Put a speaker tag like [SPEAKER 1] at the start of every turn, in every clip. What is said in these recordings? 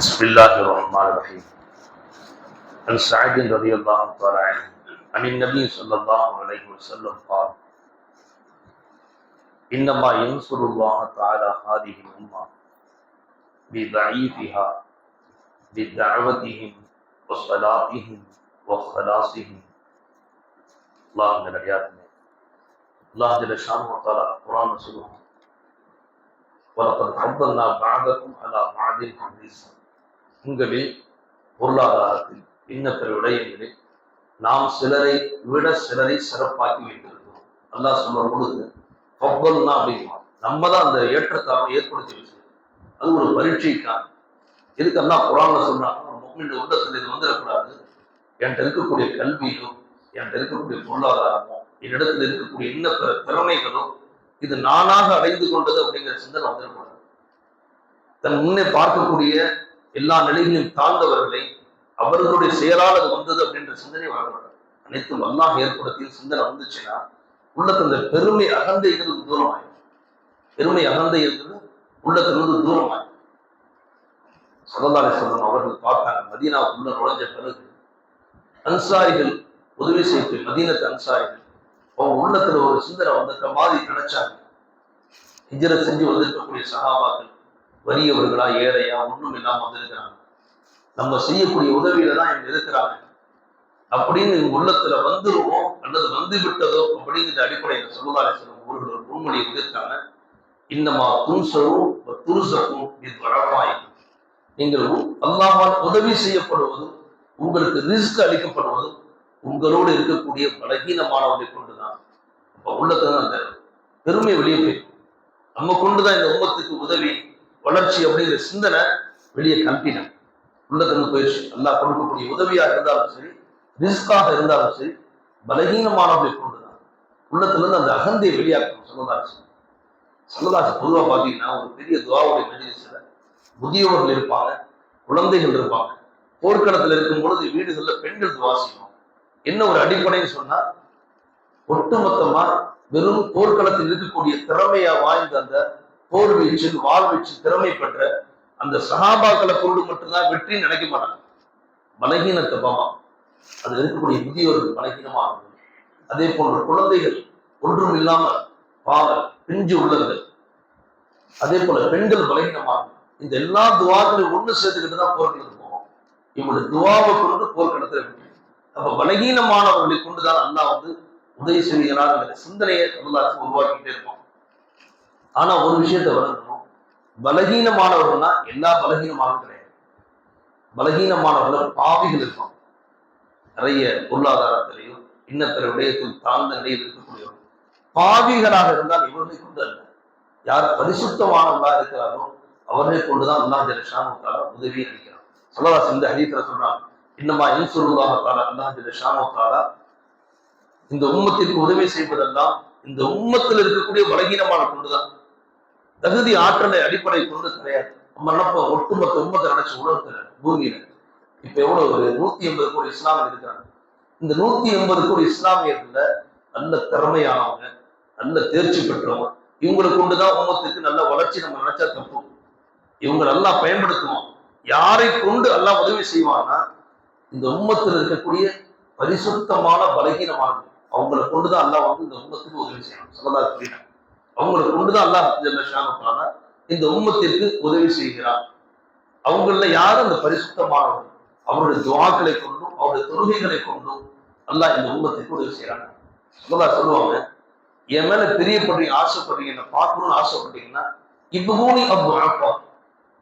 [SPEAKER 1] بسم اللہ الرحمن الرحیم. عن سعید رضی اللہ تعالی عنہ، عن النبی صلی اللہ علیہ وسلم قال، انما ينصر اللہ تعالی هذه الامه بضعيفها بدعوتهم وصلاتهم وخلاصهم. اللہ نے نبیات میں اللہ جل شان و تعالی قرآن سنو وَلَقَدْ حَضَّلْنَا بَعْدَكُمْ عَلَى بَعْدِكُمْ رِزْقًا உங்களில் பொருளாதாரத்தில் இன்ன விடயங்களில் நாம் சிலரை விட சிலரை சிறப்பாக்கி வைத்திருக்கிறோம். அல்லாஹ் சொல்லும் பொழுது பொங்கல்னா அப்படிமா நம்ம தான் அந்த ஏற்றத்தாழ்வை ஏற்படுத்தி வச்சிருக்கோம். அது ஒரு பரீட்சைக்கான இதுக்கு அல்லாஹ் குரான்ல சொன்னாங்க முக்மின் உள்ளத்தில் இது வந்துடக்கூடாது. என்கிட்ட இருக்கக்கூடிய கல்வியோ என்கிட்ட இருக்கக்கூடிய பொருளாதாரமோ என்னிடத்தில் இருக்கக்கூடிய இன்ன திறமைகளும் திறமைகளோ இது நானாக அடைந்து கொண்டது அப்படிங்கிற சிந்தனை வந்துடக்கூடாது. தன் முன்னே பார்க்கக்கூடிய எல்லா நிலைகளையும் தாழ்ந்தவர்களை அவர்களுடைய செயலால் அது வந்தது அப்படின்ற சிந்தனை வரக்கூடாது அனைத்தும் அல்லாஹ் ஏற்படுத்திய சிந்தனை வந்துச்சுன்னா உள்ளத்து அந்த பெருமை அகந்தைங்கிறது தூரம் ஆயிடும் பெருமை அகந்தை இருக்கிறது உள்ளத்திலிருந்து தூரம் ஆயிடும் சல்லல்லாஹு அவர்கள் பார்த்தாங்க மதீனாவுக்குள்ள நுழைஞ்ச பிறகு அன்சாரிகள் உதவி செய்து மதீனத்து அன்சாரிகள் அவங்க உள்ளத்துல ஒரு சிந்தனை வந்திருக்க மாதிரி நினைச்சாங்க. ஹிஜ்ரத் செஞ்சு வந்திருக்கக்கூடிய சகாபாக்கள் வறியவர்களா ஏழையா ஒண்ணும் இல்லாமல் வந்திருக்கிறாங்க. நம்ம செய்யக்கூடிய உதவியில தான் இங்க இருக்கிறாங்க. அப்படின்னு உள்ளத்துல வந்துருவோம் அல்லது வந்து விட்டதோ அப்படிங்கிற அடிப்படையில் சொல்லுவாரே சொல்லும் ஊர்கள் ஒரு பொன்மொழியை உதிர்த்தாங்க இன்னமா துன்சரும் துருசக்கும் இது வழக்காய் நீங்கள் அல்லாமல் உதவி செய்யப்படுவதும் உங்களுக்கு ரிஸ்க் அளிக்கப்படுவதும் உங்களோடு இருக்கக்கூடிய பலகீனமானவர்களை கொண்டுதான். அப்ப உள்ளத்துல அந்த பெருமை வெளியே போயிடும். நம்ம கொண்டுதான் இந்த உமத்துக்கு உதவி வளர்ச்சி அப்படிங்கிற சிந்தனை வெளியே கம்பின உள்ளத்துல போயிடுச்சு. அல்லாஹ் கொடுக்கக்கூடிய உதவியா இருந்தாலும் சரி ரிஸ்காக இருந்தாலும் சரி பலகீனமானவர்களை கொண்டுதான். உள்ளத்திலிருந்து அந்த அகந்தை வெளியாக்கணும் சொல்லதாச்சு சொல்லதாச்சு பொதுவாக பார்த்தீங்கன்னா ஒரு பெரிய துவாவுடைய மெஜிலிஸ்ல முதியவர்கள் இருப்பாங்க குழந்தைகள் இருப்பாங்க. போர்க்களத்துல இருக்கும் பொழுது வீடுகள்ல பெண்கள் துவா என்ன ஒரு அடிப்படைன்னு சொன்னா ஒட்டுமொத்தமா வெறும் போர்க்களத்தில் இருக்கக்கூடிய திறமையா வாய்ந்த அந்த போர் வீச்சில் வாள் வீச்சில் திறமை பெற்ற அந்த சகாபாக்களை கொண்டு மட்டும்தான் வெற்றி நினைக்க மாட்டாங்க. பலகீனத்தை பாமா அது இருக்கக்கூடிய முதியோர்கள் இருக்கும் அதே போன்ற குழந்தைகள் ஒன்றும் இல்லாம பாவல் பிஞ்சு உள்ளங்கள் அதே போல பெண்கள் பலகீனமானது இந்த எல்லா துவாக்களையும் ஒண்ணு சேர்த்துக்கிட்டு தான் போர்க்களத்துக்கு போவோம். இவங்களுடைய துவாவை கொண்டு போர்க்களத்துல அப்ப பலகீனமானவர்களை கொண்டுதான் அண்ணா வந்து உதவி செய்கிறார் சிந்தனையை தமிழ்நாட்டு உருவாக்கிட்டே இருப்போம் ஆனா ஒரு விஷயத்தை விளங்கணும் பலகீனமானவர்கள்னா எல்லா பலகீனமானதும் கிடையாது. பலகீனமானவர்கள் பாவிகள் இருப்பாங்க. நிறைய பொருளாதாரத்திலையும் இன்னத்திர விடயத்தில் தாழ்ந்த நிலையில் இருக்கக்கூடியவர்கள் பாவிகளாக இருந்தால் இவர்களை கொண்டு அல்ல. யார் பரிசுத்தமானவர்களா இருக்கிறாரோ அவர்களை கொண்டுதான் அல்லா ஜலஷாமுத்தால உதவி அளிக்கிறார் சொல்லதா இந்த ஹரீத்துல சொல்றாங்க இன்னமா இன்சுருல்லாஹால அல்லாஹ் ஜலஷாமுத்தாலா இந்த உம்மத்திற்கு உதவி செய்வதெல்லாம் இந்த உம்மத்தில் இருக்கக்கூடிய பலகீனமான கொண்டுதான். தகுதி ஆற்றலை அடிப்படை கொண்டு கிடையாது. நம்ம நினைப்ப ஒட்டுமொத்த உண்மத்தை நினைச்சு உலகத்துல பூமியில இப்ப எவ்வளவு ஒரு நூத்தி எண்பது கோடி இஸ்லாமியர் இருக்கிறாங்க இந்த நூத்தி எண்பது கோடி இஸ்லாமியர்கள நல்ல திறமையானவங்க நல்ல தேர்ச்சி பெற்றவங்க இவங்களை கொண்டுதான் உமத்துக்கு நல்ல வளர்ச்சி நம்ம நினைச்சா தப்பு இவங்க நல்லா பயன்படுத்துவோம். யாரை கொண்டு எல்லாம் உதவி செய்வான்னா இந்த உம்மத்தில் இருக்கக்கூடிய பரிசுத்தமான பலகீனமானது அவங்களை கொண்டுதான் அல்லாஹ் வந்து இந்த உம்மத்துக்கு உதவி செய்யணும். சொல்லதா புரியல அவங்களை கொண்டுதான் அல்லாஹ் இந்த உம்மத்திற்கு உதவி செய்கிறார். அவங்கள யாரும் அந்த பரிசுத்தமானவர்கள் அவருடைய துவாக்களை கொண்டும் அவருடைய தொழுகைகளை கொண்டும் அல்லாஹ் இந்த உம்மத்திற்கு உதவி செய்யறாங்க சொல்லதா சொல்லுவாங்க என் மேல பிரியப்படுறீங்க ஆசைப்படுறீங்க என்ன பார்க்கணும்னு ஆசைப்பட்டீங்கன்னா இப்பூனி அப்பு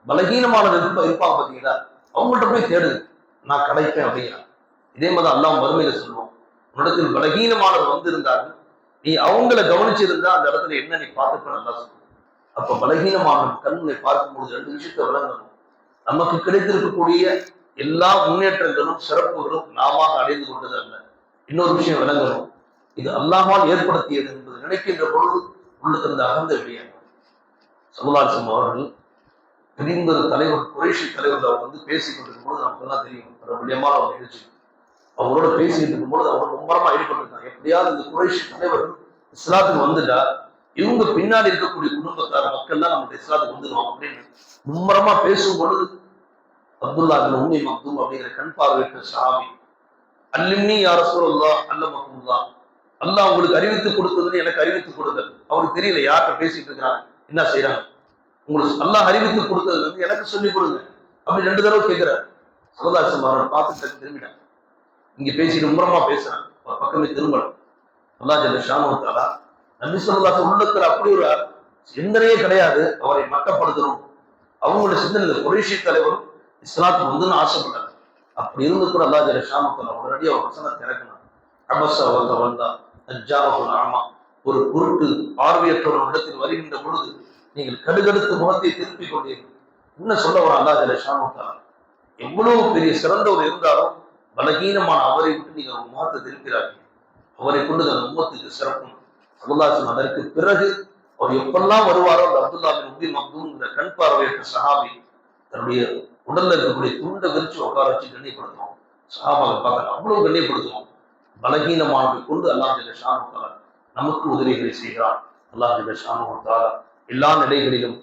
[SPEAKER 1] பலகீனமான விருப்பம் இருப்பாங்க பாத்தீங்களா? அவங்கள்ட்ட போய் தேடு நான் கிடைப்பேன் அப்படிங்கிறான் இதே மாதிரி அல்லாஹ் மறுமையில சொல்லுவோம் உன்னிடத்தில் பலகீனமானவர் வந்திருந்தார்கள் நீ அவங்கள கவனிச்சிருந்தா அந்த இடத்துல என்ன நீ பார்த்துப்ப நல்லா அப்ப பலகீனமான கண்களை பார்க்கும்பொழுது ரெண்டு விஷயத்தை விளங்கணும். நமக்கு கிடைத்திருக்கக்கூடிய எல்லா முன்னேற்றங்களும் சிறப்புகளும் நாம அடைந்து கொண்டது அல்ல. இன்னொரு விஷயம் விளங்கணும். இது அல்லாமல் ஏற்படுத்தியது என்பது நினைக்கின்ற பொழுது உள்ளது இந்த அகந்த வெளியாக சமுதாயம் அவர்கள் பிரிந்தது தலைவர் குறைஷி தலைவர் அவர் வந்து பேசிக் கொண்டிருக்கும் போது நமக்கு எல்லாம் தெரியும். பிரபலியமான ஒரு நிகழ்ச்சி. அவங்களோட பேசிட்டு இருக்கும்போது அவர் மும்மரமா ஈடுபட்டிருக்காங்க எப்படியாவது இந்த குறைஷி தலைவர்கள் இஸ்லாத்துக்கு வந்துட்டா இவங்க பின்னாடி இருக்கக்கூடிய குடும்பத்தார் மக்கள் தான் நம்ம இஸ்லாத்துக்கு வந்துடுவோம் அப்படின்னு மும்மரமா பேசும் பொழுது அப்துல்லா பின் உம்மி மக்தூம் அப்படிங்கிற கண் பார்வையிட்ட சாமி அல்லிம்னி யார சூழல்லா அல்ல மக்குல்லா அல்லா உங்களுக்கு அறிவித்து கொடுத்ததுன்னு எனக்கு அறிவித்து கொடுத்தது அவருக்கு தெரியல யார்கிட்ட பேசிட்டு இருக்கிறாங்க என்ன செய்யறாங்க உங்களுக்கு நல்லா அறிவித்து கொடுத்தது வந்து எனக்கு சொல்லிக் கொடுங்க. அப்படி ரெண்டு தடவை கேட்கிறார் சரதாசி மாறன் பார்த்து திரும்பிட்டாங்க இங்க பேசிட்டு முறமா பேசுறாங்க. ஒரு பக்கமே திரும்பல அல்லா ஜல்ல ஷாமுத்தாலா நபி சொல்லாச உள்ளத்துல அப்படி ஒரு சிந்தனையே கிடையாது. அவரை மக்கப்படுத்தணும் அவங்களோட சிந்தனை குறைஷி தலைவரும் இஸ்லாத்துக்கு வந்து ஆசைப்பட்டாங்க. அப்படி இருந்து கூட அல்லா ஜல்ல ஷாமுத்தாலா உடனடியாக ஒரு வசனத்தை இறக்கணும் அபச வந்த வந்தா அஜாவகுல் ஆமா ஒரு குருட்டு பார்வையற்றவர் இடத்தில் வருகின்ற பொழுது நீங்கள் கடுகடுத்து முகத்தை திருப்பிக் கொண்டீர்கள். என்ன சொல்ல வர அல்லா ஜல்ல ஷாமுத்தாலா எவ்வளவு பெரிய சிறந்தவர் இருந்தாலும் பலகீனமான அவரை விட்டு நீங்கள் ஒரு முகத்தை திருப்பிறார்கள் அவரை கொண்டு தன் உம்மத்துக்கு சிறக்கும் அபுல்லாசன் அதற்கு பிறகு அவர் எப்பெல்லாம் வருவாரோ அந்த அப்துல்லாவின் உபி மக்தூங்கிற கண் பார்வையற்ற சஹாபி தன்னுடைய உடல்ல இருக்கக்கூடிய துண்டை விரிச்சு உட்கார வச்சு கண்ணியப்படுத்துவோம் சஹாபாவை பார்க்க அவ்வளவு கண்ணியப்படுத்துவோம் பலகீனமானவை கொண்டு அல்லாஹ் ஜல்ல ஷானு நமக்கு உதவிகளை செய்கிறான். அல்லாஹ் ஜல்ல ஷானு எல்லா நிலைகளிலும்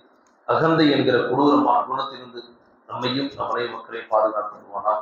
[SPEAKER 1] அகந்தை என்கிற கொடூரமான குணத்திலிருந்து நம்மையும் நம்முடைய மக்களை பாதுகாத்து வருவானா